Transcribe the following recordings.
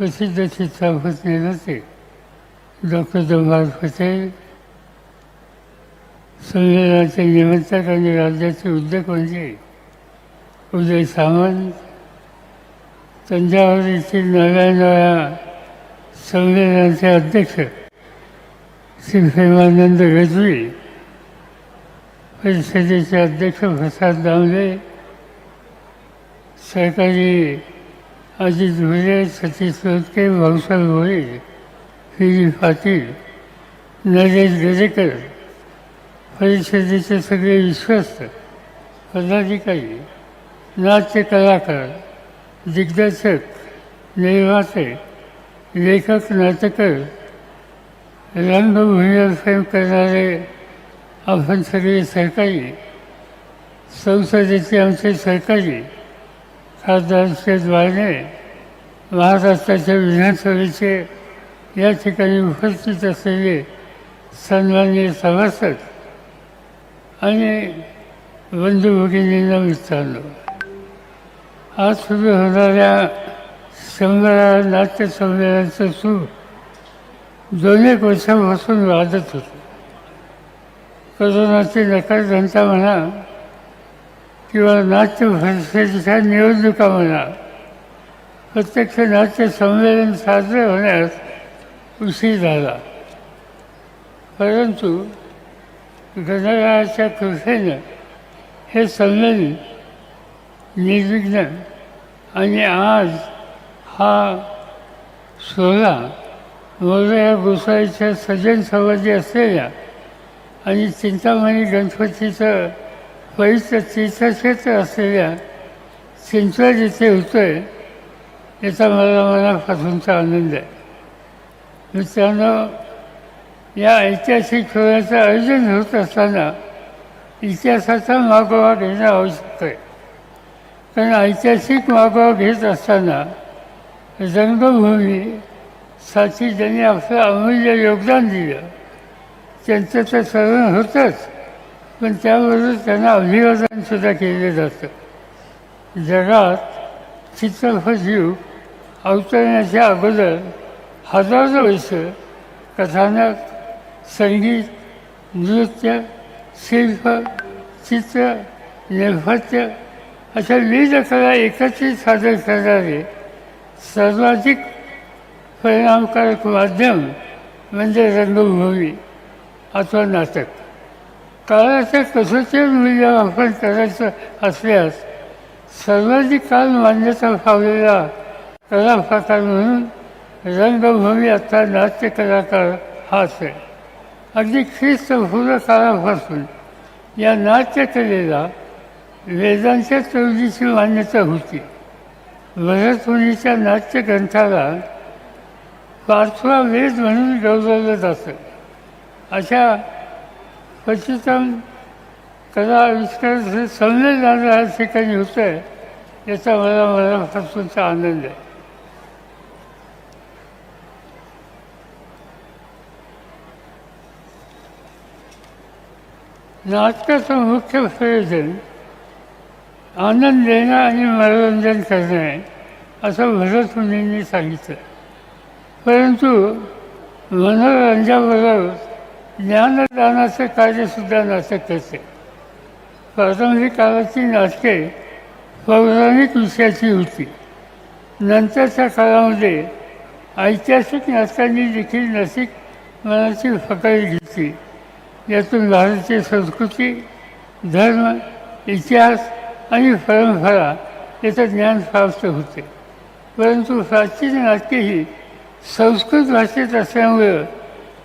प्रसिद्ध चित्रपती नव्हते डॉक्टर जवाहर पटेल संमेलनाचे निमंत्रक आणि राज्याचे उद्योग म्हणजे उदय सामंत तंजावर येथील नव्या नव्या संमेलनाचे अध्यक्ष श्री प्रेमानंद गजवी परिषदेचे अध्यक्ष प्रसाद दामले सरकारी अजित भुले सतीश सोदके भाऊसाहेब भोळे फिरी पाटील नरेश गजेकर परिषदेचे सगळे विश्वस्त पदाधिकारी नाट्य कलाकार दिग्दर्शक निर्माते लेखक नाटकर रंगभूमीवर प्रेम करणारे आपण सगळे सरकारी संसदेचे आमचे सरकारी खासदारांच्या द्वारे महाराष्ट्राच्या विधानसभेचे या ठिकाणी उपस्थित असलेले सन्माननीय सभासद आणि बंधू भगिनींना मित्रांनो आज सुरू होणाऱ्या शंभरा नाट्यसंमेलनाचं सूर दोन एक वर्षापासून वाजत होतं. कोरोनाची नकार जनता म्हणा किंवा नाट्यसंस्थेच्या निवडणुका म्हणा प्रत्यक्ष नाट्य संमेलन साजरे होण्यास उशीर झाला. परंतु गणरायाच्या कृपेनं हे संमेलन निर्विघ्न आणि आज हा सोहळा मोरया गोसाईच्या सजन समाधी असलेल्या आणि चिंतामणी गणपतीचं पवित्र तीर्थक्षेत्र असलेल्या चिंचवड जिथे होतोय याचा मला मनापासूनचा आनंद आहे. मित्रांनो या ऐतिहासिक सोहळ्याचं आयोजन होत असताना इतिहासाचा मागोवा घेणं आवश्यक आहे. कारण ऐतिहासिक मागोवा घेत असताना रंगभूमी साठी ज्यांनी आपलं अमूल्य योगदान दिलं. त्यांचं तर सर्व होतंच. पण त्याबरोबर त्यांना अभिवादनसुद्धा केलं जातं जगात चित्रपटयुग अवतरण्याच्या अगोदर हजारो वर्ष कथानक संगीत नृत्य शिल्प चित्र नेपथ्य अशा विविध कला एकत्रित सादर करणारे सर्वाधिक परिणामकारक माध्यम म्हणजे रंगभूमी अथवा नाटक. काळाच्या कसोचे आपण करायचं असल्यास सर्वाधिक काळ मान्यता पावलेला कलाप्रकार म्हणून रंगभूमी अथवा नाट्य कलाकार हा असेल. अगदी ख्रिस्तपूर्व काळापासून या नाट्यकलेला वेदांच्या चौलीची मान्यता होती. भरतमुनीच्या नाट्यग्रंथाला पाचवा वेद म्हणून गौरवलं जातं. अशा पचितम कला आविष्कार जाणं या ठिकाणी होतं आहे याचा मला मला मनापासूनचा आनंद आहे. नाटकाचं मुख्य प्रयोजन आनंद देणं आणि मनोरंजन करणं आहे असं भरत मुनींनी सांगितलं. परंतु मनोरंजाबरोबर ज्ञानदानाचं कार्यसुद्धा नाटक करते प्रारंभिक काळाची नाटके पौराणिक विषयाची होती. नंतरच्या काळामध्ये ऐतिहासिक नाटकांनी देखील नाशिक मनाची फकाई घेतली. यातून भारतीय संस्कृती धर्म इतिहास आणि परंपरा याचं ज्ञान प्राप्त होते. परंतु प्राचीन नाटके ही संस्कृत भाषेत असल्यामुळं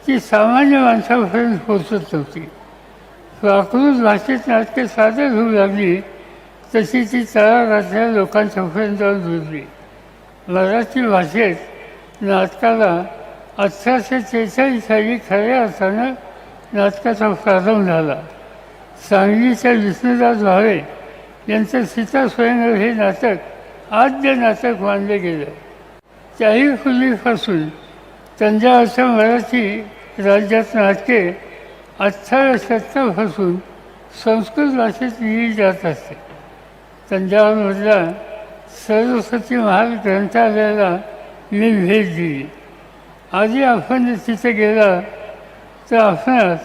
ती सामान्य माणसापर्यंत पोचत नव्हती. प्राकृत भाषेत नाटके सादर होऊ लागली तशी ती तळागाळातल्या लोकांच्यापर्यंत जाऊन रुजली. मराठी भाषेत नाटकाला अठराशे त्रेचाळीस साली खऱ्या अर्थानं नाटकाचा प्रारंभ झाला. सांगलीच्या विष्णुदास भावे यांचं सीता स्वयंवर हे नाटक आद्य नाटक मानलं गेलं. त्याही पूर्वीपासून तंजावरच्या मराठी राज्यात नाटके अठराव्या शतकापासून संस्कृत भाषेत लिहिली जात असते. तंजावरमधल्या सरस्वती महाग्रंथालयाला मी भेट दिली. आधी आपण तिथे गेला तर आपणास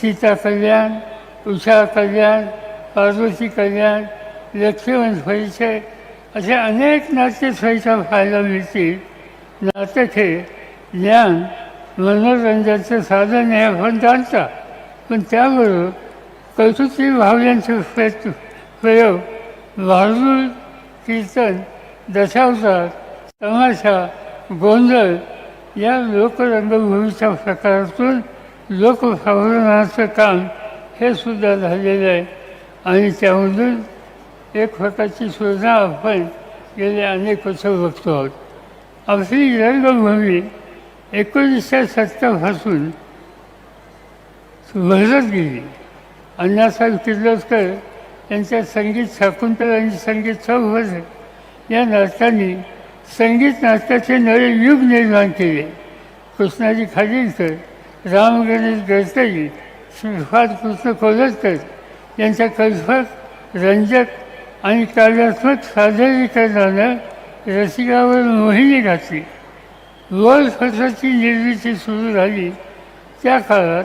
सीता कल्याण उषा कल्याण पार्वती कल्याण लक्ष्मण परिचय असे अनेक नाट्यसहिता पाहायला मिळतील. नाटक हे ज्ञान मनोरंजनाचं साधन आहे आपण जाणता. पण त्याबरोबर कौतुकी भावनांचे प्रयत्न प्रयोग वाळूळ कीर्तन दशावतार तमाशा गोंधळ या लोकरंगभूमीच्या प्रकारातून लोकभावनाचं काम हे सुद्धा झालेलं आहे. आणि त्यामधून एक प्रकारची सुविधा आपण गेले अनेक वर्ष बघतो आहोत. आपली रंगभूमी एकोणीसशे सत्तरपासून भरत गेली. अण्णासाहेब किर्लोस्कर यांच्या संगीत शाकुंतल आणि संगीत चौहद या नाटकांनी संगीत नाटकाचे नवे युग निर्माण केले. कृष्णाजी खाडिलकर राम गणेश गडकरी श्रीपाद कृष्ण कोलतकर यांच्या कल्पक रंजक आणि काव्यात्मक सादरीकरणानं रसिकावर मोहिनी घातली. वर्ल्ड फसाची निर्मिती सुरू झाली. त्या काळात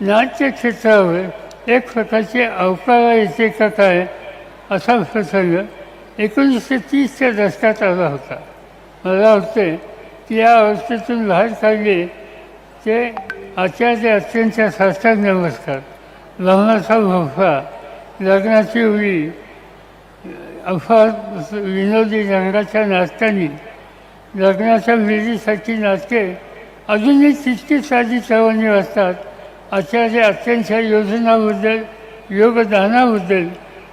नाट्य क्षेत्रावर एक प्रकारचे अवकाळा येते का काय असा प्रसंग एकोणीसशे तीसच्या दशकात आला होता. मला वाटते की या अवस्थेतून बाहेर काढले ते आचार्य अत्यंत साष्टांग नमस्कार. लग्नाचा भोफा लग्नाची उडी अफाट विनोदी रंगाच्या नाटकांनी लग्नाच्या विधीसाठी नाटके अजूनही तितकी साधी चवणी वाचतात आचार्य अत्यंत योजनाबद्दल योगदानाबद्दल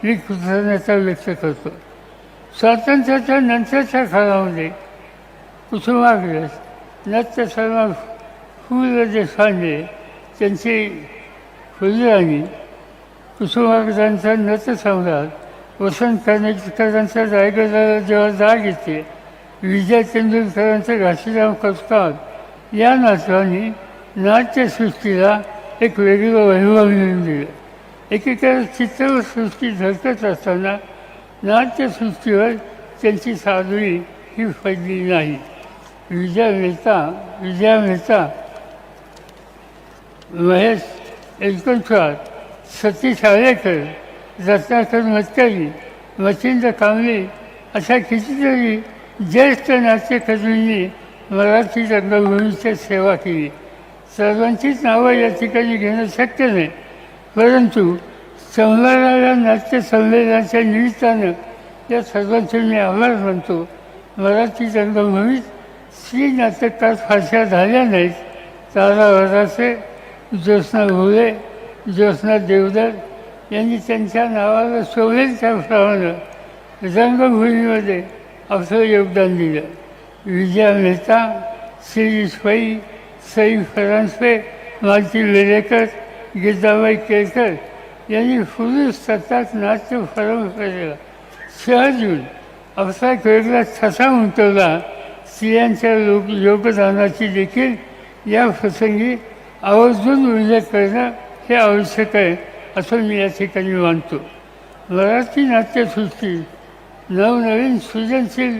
मी कृतज्ञता व्यक्त करतो. स्वातंत्र्याच्या नंतरच्या काळामध्ये कुसुमाग्रस नत्य शर्मा पु देशपांडे त्यांची फुलराणी कुसुमाग्रजांचा नृत्यसम्राट वसंत कानेटकरांचा रायगडाला जेव्हा जाग येते विजय तेंडुलकरांचं घाशीराम कस्कात या नाटकांनी नाट्यसृष्टीला एक वेगळं वैभव मिळून दिलं एकीकडे चित्रसृष्टी झळकत असताना नाट्यसृष्टीवर त्यांची साधवी ही फैली नाही. विजय मेहता विजया मेहता महेश एलकुंचवार सतीश आळेकर रत्नाकर मतकरी मच्छिंद्र कांबळे अशा कितीतरी ज्येष्ठ नाट्यकर्मींनी मराठी रंगभूमीची सेवा केली. सर्वांचीच नावं या ठिकाणी घेणं शक्य नाही. परंतु संमेलनाला नाट्य संमेलनाच्या निमित्तानं या सर्वांचे मी आभार मानतो. मराठी रंगभूमीत श्री नाटककार फारशा झाल्या नाहीत. तारा वरासे ज्योत्ना भोले ज्योत्ना देवदर यांनी त्यांच्या नावाला शोभेल त्याप्रमाणे रंगभूमीमध्ये असं योगदान दिलं विजया मेहता श्री पै सई फरांसपे मालती वेलेकर गीताबाई केळकर यांनी पुरुष सत्तात नाट्य परंपरेला सहज येऊन असा खेळला ठसा उमटवला. स्त्रियांच्या लोक योगदानाची देखील या प्रसंगी आवर्जून उल्लेख करणं हे आवश्यक आहे असं मी या ठिकाणी मानतो. मराठी नाट्यसृष्टी नवनवीन सृजनशील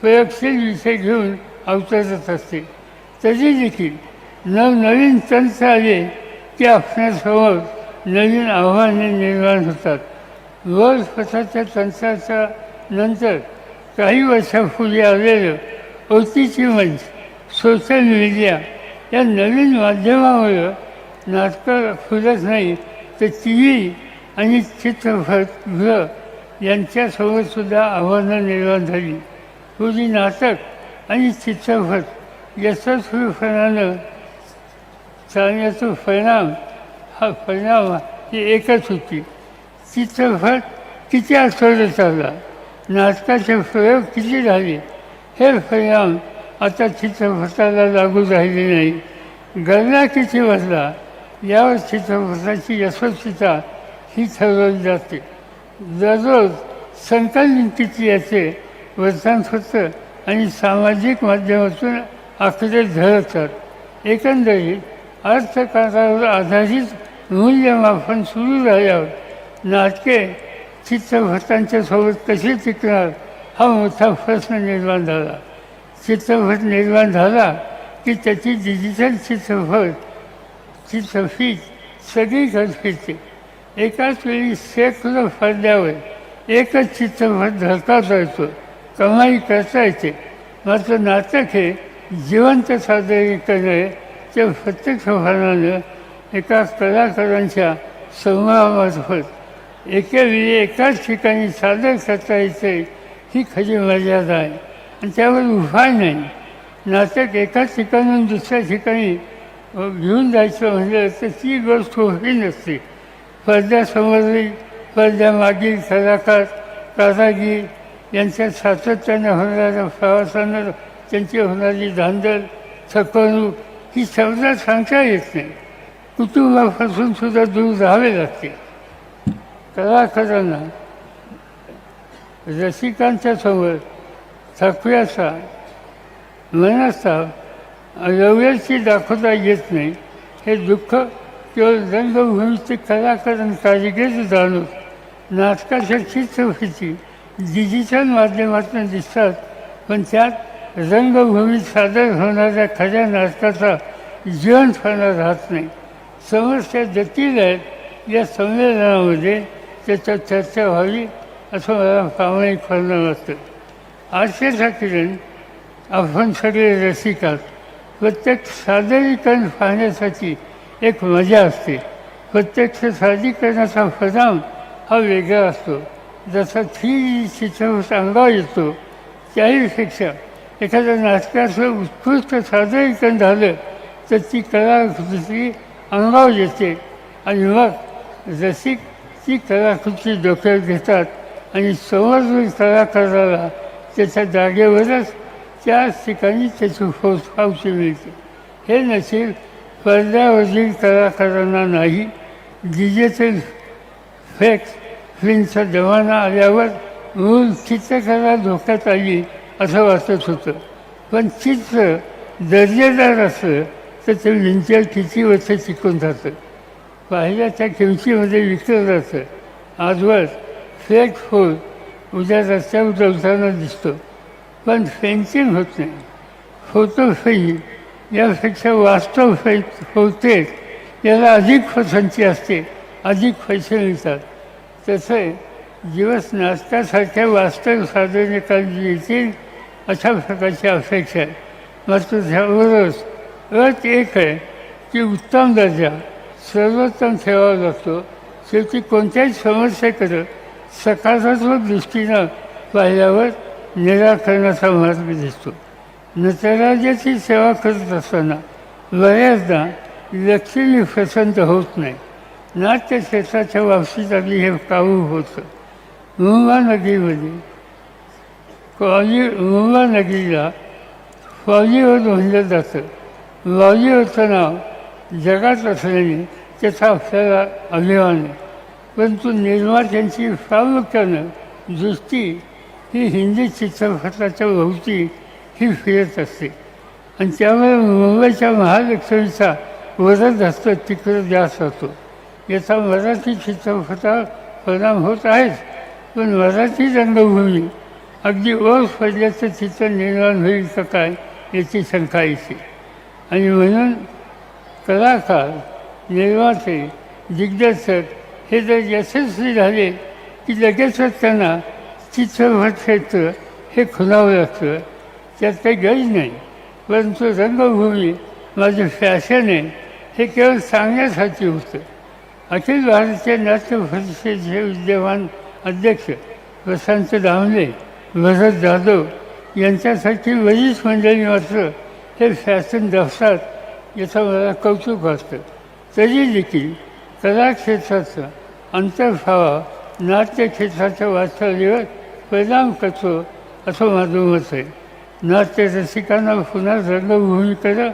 प्रयोगशील विषय घेऊन अवतरत असते. तरी देखील नवनवीन तंत्र आले की आपल्यासमोर नवीन आव्हाने निर्माण होतात. रोज स्वतःच्या तंत्राच्या नंतर काही वर्षापूर्वी आलेलं ओटीची मंच सोशल मीडिया या नवीन माध्यमामुळं नाटकं फुलत नाही तर टी व्ही आणि चित्रपटगृह यांच्यासोबतसुद्धा आव्हानं निर्माण झाली. पूर्वी नाटक आणि चित्रपट यशस्वीपणानं चालण्याचा परिणाम हा परिणाम ही एकच होती. चित्रपट किती आठवडे चालला? नाटकाचे प्रयोग किती झाले? हे परिणाम आता चित्रपटाला लागू राहिले नाही. गरजा किती बसला यावर चित्रपटाची यशस्वीता ही ठरवली जाते. दररोज संतांची याचे याचे होतं आणि सामाजिक माध्यमातून आकडे झळतात एकंदरीत अर्थकारावर आधारित मूल्यमापन सुरू झाल्यावर नाटके चित्रपटांच्या सोबत कशी टिकणार हा मोठा प्रश्न निर्माण झाला. चित्रपट निर्माण झाला की त्याची डिजिटल चित्रपट चित्रफीत सगळीकडे फिरते. एकाच वेळी शेकडो पडद्यावर एकच चित्रपट धरता येतो कमाई करता येते मात्र नाटक हे जिवंत सादरीकरण आहे ते प्रत्यक्ष भावनानं एका कलाकारांच्या समूहामार्फत एकावेळी एकाच ठिकाणी सादर करता येते ही खरी मर्यादा आहे. आणि त्यावर उपाय नाही. नाटक एकाच ठिकाणून दुसऱ्या ठिकाणी घेऊन जायचं म्हटलं तर ती गोष्ट होती नसते पडद्यासमोरील पडद्यामागील कलाकार कारागीर यांच्या सातत्याने होणाऱ्या प्रवासानं त्यांची होणारी धांदल थकवणूक ही शब्दात सांगता येत नाही. कुटुंबापासून सुद्धा दूर राहावे लागते. कलाकारांना रसिकांच्या समोर थकव्याचा मनस्ताप रवयाची दाखवता येत नाही. हे दुःख केवळ रंगभूमीचे कलाकार आणि कारिगीर जाणून नाटकाच्या चित्रफिती डिजिटल माध्यमातून दिसतात पण त्यात रंगभूमीत सादर होणाऱ्या खऱ्या नाटकाचा जिवंतपणा राहत नाही समस्या जटिल आहेत या संमेलनामध्ये त्याच्यात चर्चा व्हावी असं मला प्रामाणिकपणा वाटतं आशेचा किरण आपण सगळे रसिकात प्रत्येक सादरीकरण पाहण्यासाठी एक मजा असते. प्रत्यक्ष सादरीकरणाचा परिणाम हा वेगळा असतो. जसा थ्री चित्रपट अंगावर येतो त्याहीपेक्षा एखाद्या नाटकाचं उत्कृष्ट सादरीकरण झालं तर ती कलाकृती अंगावर येते. आणि मग रसिक ती कलाकृती डोक्यात घेतात आणि समजून कलाकाराला त्याच्या जागेवरच त्याच ठिकाणी त्याची फौज पावशी मिळते. हे नसेल पडद्यावरील कलाकारांना नाही डिजिटल फेक फिल्मचा जमाना आल्यावर मूळ चित्रकला धोक्यात आली असं वाटत होतं. पण चित्र दर्जेदार असलं तर ते विंचर किती वर्ष टिकून राहतं? पाहिल्या त्या किमतीमध्ये विकलं जातं आजवर फेक फोल उद्या रस्त्यावर चलताना दिसतो. पण फेन्सिंग होत नाही. फोटो फेई यापेक्षा वास्तव होते. याला अधिक पसंती असते अधिक पैसे मिळतात. तसे दिवस नाचण्यासारख्या वास्तव सादरीकरण येतील अशा प्रकारची अपेक्षा आहे. मात्र त्यावरच अट एक आहे की उत्तम दर्जा सर्वोत्तम ठेवावा लागतो. शेवटी कोणत्याही समस्येकडं सकारात्मक दृष्टीनं पाहिल्यावर निराकरणाचा मार्ग दिसतो. नटराजाची सेवा करत असताना बऱ्याचदा लक्ष्मी पसंत होत नाही. नाट्य क्षेत्राच्या बाबतीत आधी हे काबू होतं. मुंबा नगरीमध्ये कॉली मुंबा नगरीला बॉलिवूड म्हणलं जातं. बॉलिवूडचं नाव जगात असल्याने त्याचा आपल्याला अभिमान आहे. परंतु निर्मात्यांची प्रामुख्यानं दृष्टी ही हिंदी चित्रपटाच्या भोवती ही फिरत असते. आणि त्यामुळे मुंबईच्या महालक्ष्मीचा वरद असतो तिकडं जास्त होतो. याचा मराठी चित्रपटा परिणाम होत आहेच. पण मराठी रंगभूमी अगदी ओळख पडल्याचं चित्र निर्माण होईल का काय याची शंका येते. आणि म्हणून कलाकार निर्माते दिग्दर्शक हे जर यशस्वी झाले की लगेचच त्यांना चित्रपट क्षेत्र हे खुलावं लागतं. त्यात काही गरज नाही. परंतु रंगभूमी माझं फॅशन आहे हे केवळ सांगण्यासाठी होतं. अखिल भारतीय नाट्य परिषदेचे विद्यमान अध्यक्ष प्रशांत दामले भरत जाधव यांच्यासाठी वरीच मंडळी मात्र हे फॅशन दफतात याचं मला कौतुक वाटतं. तरी देखील कला क्षेत्राचा अंतर्भावा नाट्य क्षेत्राच्या परिणाम करतो असं माझं मत आहे. नाट्य रसिकांना पुन्हा रंगभूमीकडं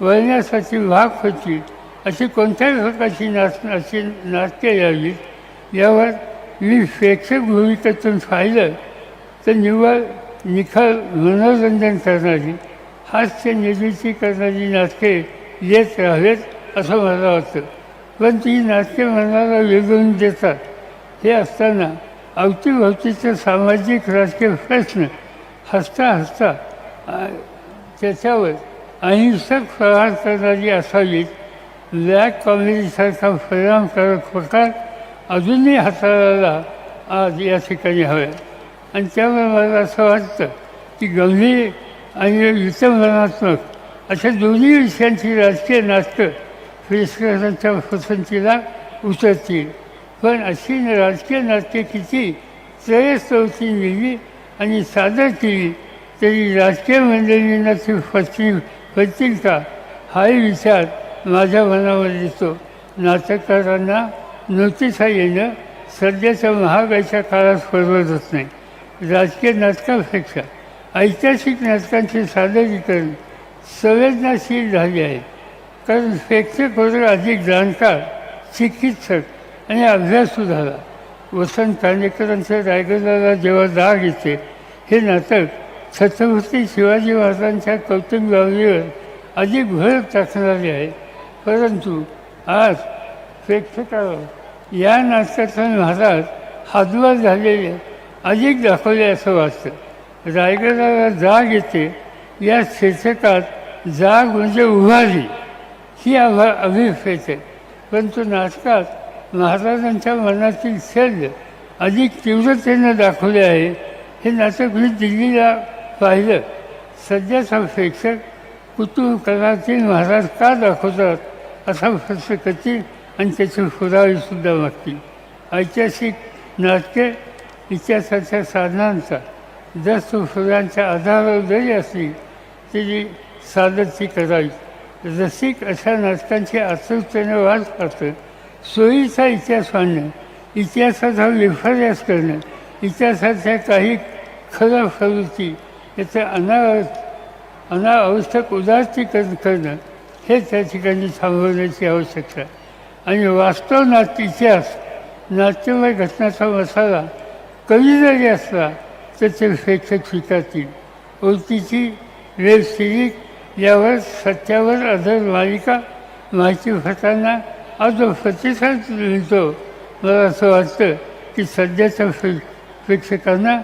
वळण्यासाठी भाग होती. अशी कोणत्याही प्रकारची नाच अशी नाट्य यावीत. यावर मी प्रेक्षक भूमिकेतून पाहिलं तर निव्वळ निखळ मनोरंजन करणारी हास्य निर्मिती करणारी नाटके येत राहावेत असं मला वाटतं. पण ती नाटके मनाला वेगळून देतात. हे असताना अवतीभवतीचे सामाजिक राजकीय प्रश्न हसता हसता त्याच्यावर अहिंसक प्रहार करणारी असावी ब्लॅक कॉमेडीसारखा परिणामकारक होता. अजूनही हाताळायला आज या ठिकाणी हव्या आणि त्यामुळे मला असं वाटतं की गंभीर आणि वितंबनात्मक अशा दोन्ही विषयांची राजकीय नाटकं प्रेक्षकांच्या पसंतीला उतरतील. पण अशी राजकीय नाटके किती त्रयस्तवची लिहिली आणि सादर केली तरी राजकीय मंडळींना ती फसतील होतील का? हाही विचार माझ्या मनावर येतो. नाटककारांना नोटिसा येणं सध्याच्या महागाईच्या काळात परवडत नाही. राजकीय नाटकापेक्षा ऐतिहासिक नाटकांचे सादरीकरण संवेदनाशील झाले आहे. कारण प्रेक्षक वर्ग अधिक जाणकार चिकित्सक आणि अभ्यासू झाला. वसंत कानेकरांच्या रायगडाला जेव्हा जाग येते हे नाटक छत्रपती शिवाजी महाराजांच्या कौतुक गावलीवर अधिक भर टाकणारे आहे. परंतु आज प्रेक्षकावर या नाटकाचा महाराज हातभार झालेले अधिक दाखवले असं वाटतं. रायगडाला जाग येते या शीर्षकात जाग म्हणजे उभारी ही अभा अभिप्रेत आहे. परंतु नाटकात महाराजांच्या मनातील शल्य अधिक तीव्रतेनं दाखवले आहे हे नाटक मी दिल्लीला पाहिलं. सध्याचा प्रेक्षक कुतुब कलातील महाराज का दाखवतात असा प्रश्न करतील आणि त्याची पुरावेसुद्धा मागतील. ऐतिहासिक नाटके इतिहासाच्या साधनांचा. जास्त फुलांच्या आधारावर जरी असली तरी सादर ती करावी. रसिक अशा नाटकांची आतुरतेने वाद करतं सोयीचा इतिहास मांडणं इतिहासाचा विफर्यास करणं इतिहासाच्या काही खरं प्रवृत्ती याचं अनाव अनावश्यक उदारतीकरण करणं हे त्या ठिकाणी थांबवण्याची आवश्यकता. आणि वास्तव नाट्य इतिहास नाट्यमय घटनाचा मसाला कमी जरी असला तर ते प्रेक्षक स्वीकारतील. ओळखीची वेब सिरीज यावर सत्यावर आधार मालिका माहिती भरताना आज जो प्रतिसाद मिळतो. मला असं वाटतं की सध्याच्या प्रेक्षकांना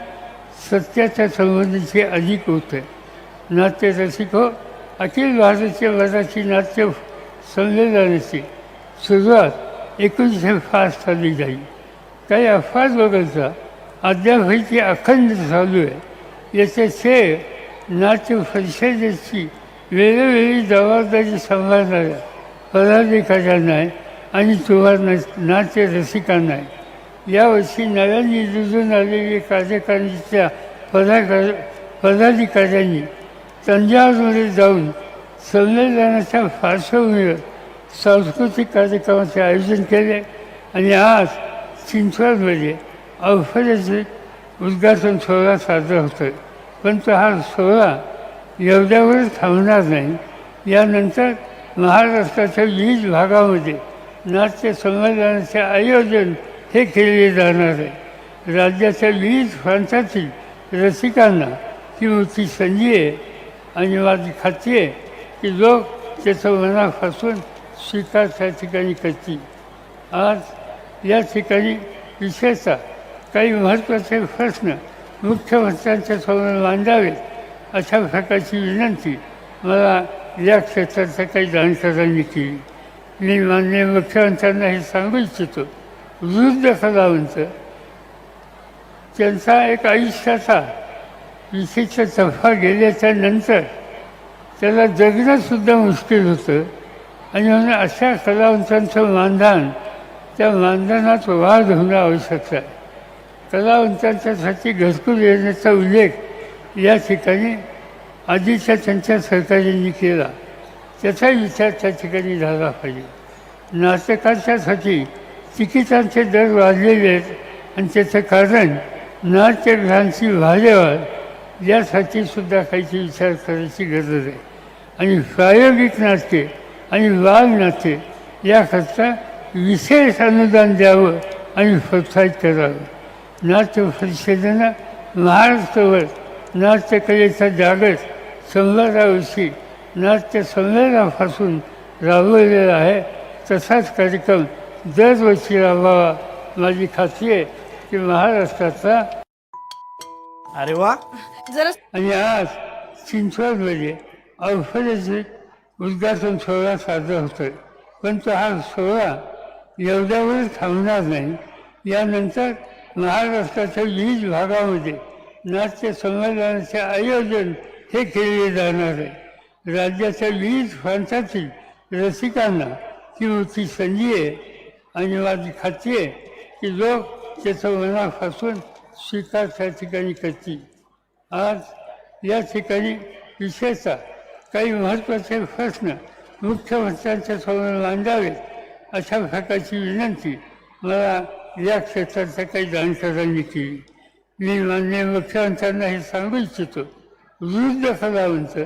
सत्याच्या संबंधीचे अधिक होते. नाट्य रसिको हो, अखिल भारतीय वर्गाची नाट्य संमेलनाची सुरुवात एकोणीसशे पाच साली झाली. काही अफवाज वगळता अद्यापही ती अखंड चालू आहे. याचे श्रेय नाट्य परिषदेची वेळोवेळी जबाबदारी सांभाळणाऱ्या पदाधिकाऱ्यांना आहे आणि तुम्हाला नाट्य रसिकांना आहे. यावर्षी नव्याने रुजून आलेल्या कार्यकारिणीच्या पदाकार पदाधिकाऱ्यांनी तंजावरमध्ये जाऊन संमेलनाच्या पार्श्वभूमीवर सांस्कृतिक कार्यक्रमाचे आयोजन केले आणि आज चिंचवडमध्ये औषधाचे उद्घाटन सोहळा साजरा होतो पण तो हा सोहळा एवढ्यावरच थांबणार नाही. यानंतर महाराष्ट्राच्या विविध भागामध्ये नाट्य संमेलनाचे आयोजन हे केले जाणार. आहे राज्याच्या विविध प्रांतातील रसिकांना ती मोठी संधी आहे. आणि माझी खात्री आहे की लोक त्याचं मनापासून स्वीकार त्या ठिकाणी करतील. आज या ठिकाणी विशेषतः काही महत्त्वाचे प्रश्न मुख्यमंत्र्यांच्या समोर मांडावेत अशा प्रकारची विनंती मला या क्षेत्राच्या काही जाणकारांनी केली. मी माननीय मुख्यमंत्र्यांना हे सांगू इच्छितो वृद्ध कलावंत त्यांचा एक आयुष्याचा विशिष्ट तफा गेल्याच्यानंतर त्याला जगणंसुद्धा मुश्किल होतं. आणि म्हणून अशा कलावंतांचं मानधन त्या मानधनात वाढ होणं आवश्यक आहे. कलावंतांच्यासाठी घरकुल येण्याचा उल्लेख या ठिकाणी आधीच्या त्यांच्या सरकारांनी केला. त्याचा विचार त्या ठिकाणी झाला पाहिजे. नाटकांच्यासाठी तिकिटांचे दर वाढलेले आहेत आणि त्याचं कारण नाट्यगृहांची भाडेवाढ यासाठी सुद्धा काहीतरी विचार करायची गरज आहे. आणि प्रायोगिक नाट्ये आणि बालनाट्ये याकरता विशेष अनुदान द्यावं आणि प्रोत्साहित करावं. नाट्य परिषदेनं महाराष्ट्रभर नाट्यकलेचा जागर संवादाविषयी नाट्य संमेलनापासून राबवलेला आहे. तसाच कार्यक्रम दरवर्षी राबवावा माझी खात्री आहे की महाराष्ट्राचा अरे वा जरा आणि आज चिंचवडमध्ये औषधाचे उद्घाटन सोहळा साजरा होतोय पण तो हा सोहळा एवढ्यावरच थांबणार नाही यानंतर महाराष्ट्राच्या विविध भागामध्ये नाट्य संमेलनाचे आयोजन हे केले जाणार आहे राज्याच्या विविध प्रांतातील रसिकांना ही मोठी संधी आहे आणि माझी खात्री आहे की लोक त्याचं मनापासून स्वीकार त्या ठिकाणी करतील. आज या ठिकाणी विशेषतः काही महत्त्वाचे प्रश्न मुख्यमंत्र्यांच्या समोर मांडावेत अशा प्रकारची विनंती मला या क्षेत्राच्या काही जाणकारांनी केली. मी मान्य मुख्यमंत्र्यांना हे सांगू इच्छितो वृद्ध कलावंत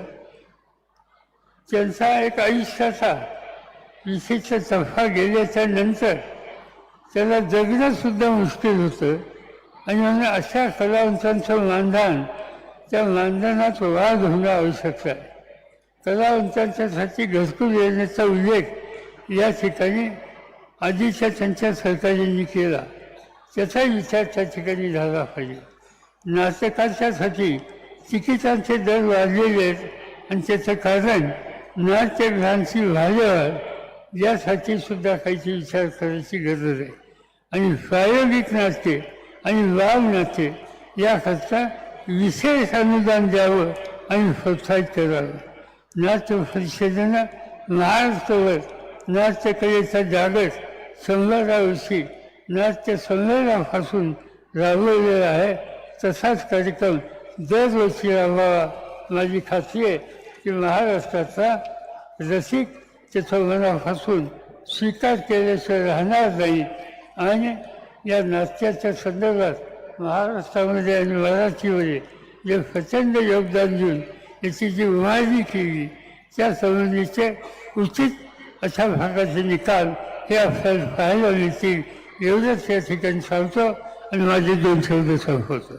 त्यांचा एक आयुष्याचा विशिष्ट सभा गेल्याच्यानंतर त्याला जगणं सुद्धा मुश्किल होतं. आणि म्हणून अशा कलावंतांचं मानधन त्या मानधनात वाढ होणं आवश्यक आहे. कलावंतांच्यासाठी घरकुल येण्याचा उल्लेख या ठिकाणी आधीच्या त्यांच्या सरकारांनी केला. त्याचाही विचार त्या ठिकाणी झाला पाहिजे. नाटकांच्यासाठी तिकिटांचे दर वाढलेले आहेत. आणि त्याचं कारण नाट्यगृहांची भाडेवाढ यासाठी सुद्धा काहीतरी विचार करायची गरज आहे. आणि प्रायोगिक नाट्य आणि वाव नाट्य याकरता विशेष अनुदान द्यावं आणि प्रोत्साहित करावं. नाट्य परिषदेनं महाराष्ट्रावर नाट्यकलेचा जागर संवादाविषयी नाट्य संमेलनापासून राबवलेला आहे. तसाच कार्यक्रम दरवर्षी राबवावा. माझी खात्री आहे की महाराष्ट्राचा रसिक त्याच्या मनापासून स्वीकार केल्याशिवाय राहणार नाही. आणि या नाट्याच्या संदर्भात महाराष्ट्रामध्ये आणि मराठीमध्ये जे प्रचंड योगदान देऊन याची जी उभारणी केली त्या संबंधीचे उचित अशा भागाचे निकाल हे आपल्याला पाहायला मिळतील. एवढंच या ठिकाणी सांगतो आणि माझे दोन शब्द संपवतो.